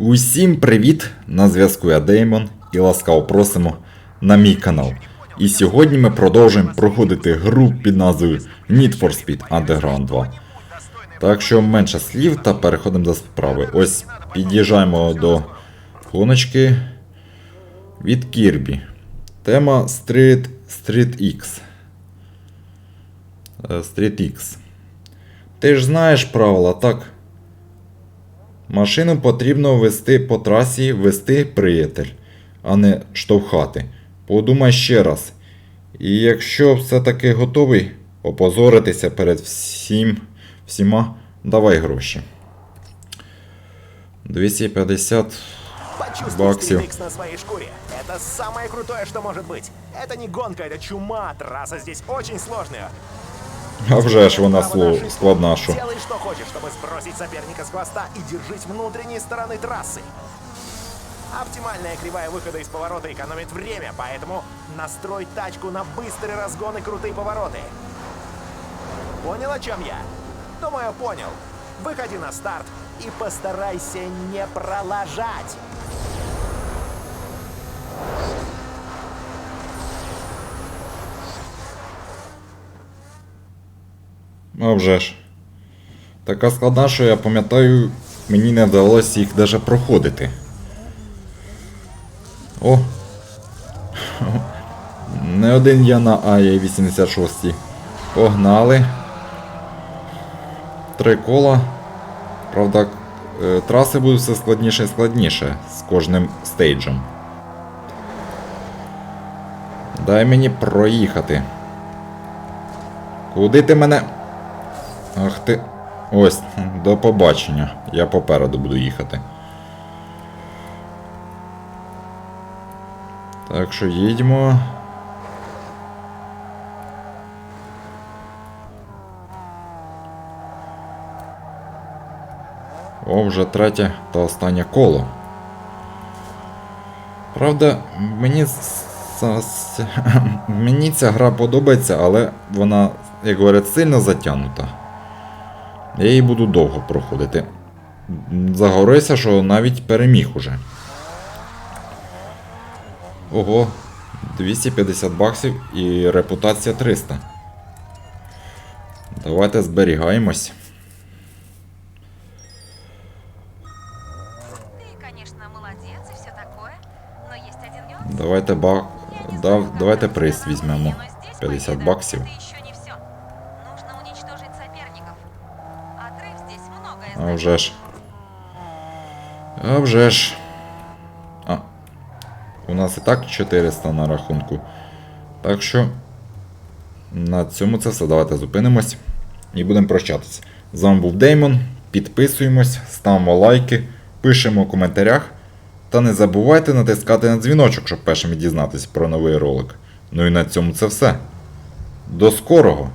Усім привіт! На зв'язку я Деймон і ласкаво просимо на мій канал. І сьогодні ми продовжуємо проходити гру під назвою Need for Speed Underground 2. Так що менше слів та переходимо до справи. Ось під'їжджаємо до гоночки від Кірбі. Тема Street, Street X. Е, Street X. Ти ж знаєш правила, так? Машину потрібно вести по трасі, вести приятель, а не штовхати. Подумай ще раз. І якщо все-таки готовий опозоритися перед всім, всіма, давай гроші. 250 Почувствуй Баксів. Street X на своей шкуре. Это самое крутое, что может быть. Это не гонка, это чума. Трасса здесь очень сложная. А вже ж вона Право на сло- ошибку. складна, що. Делай, что хочешь, чтобы сбросить соперника с хвоста и держись внутренней стороны трассы. Оптимальная кривая выхода из поворота экономит время, поэтому настрой тачку на быстрый разгон и крутые повороты. Понял, о чем я? Думаю, понял. Выходи на старт и постарайся не пролажать. А вже ж. Така складна, що я пам'ятаю, мені не вдалося їх даже проходити. О! Не один я на АЄ 86. Погнали. Три кола. Правда, е, траси будуть все складніше і складніше з кожним стейджем. Дай мені проїхати. Куди ти мене? Ах ти. Ось, до побачення. Я попереду буду їхати. Так що їдьмо. О, вже третє та останнє коло. Правда, мені, мені ця гра подобається, але вона, як говорять, сильно затягнута. Я її буду довго проходити. М, що навіть переміг уже. Ого, 250 баксів і репутація 300. Давайте зберігаємось. Давайте ба... Дав... Давайте приз візьмемо. 50 баксів. А вже ж. А вже ж. А. У нас і так 400 на рахунку. Так що. На цьому це все. Давайте зупинимось і будемо прощатися. З вами був Деймон. Підписуємось, ставимо лайки, пишемо в коментарях. Та не забувайте натискати на дзвіночок, щоб першими дізнатися про новий ролик. Ну і на цьому це все. До скорого!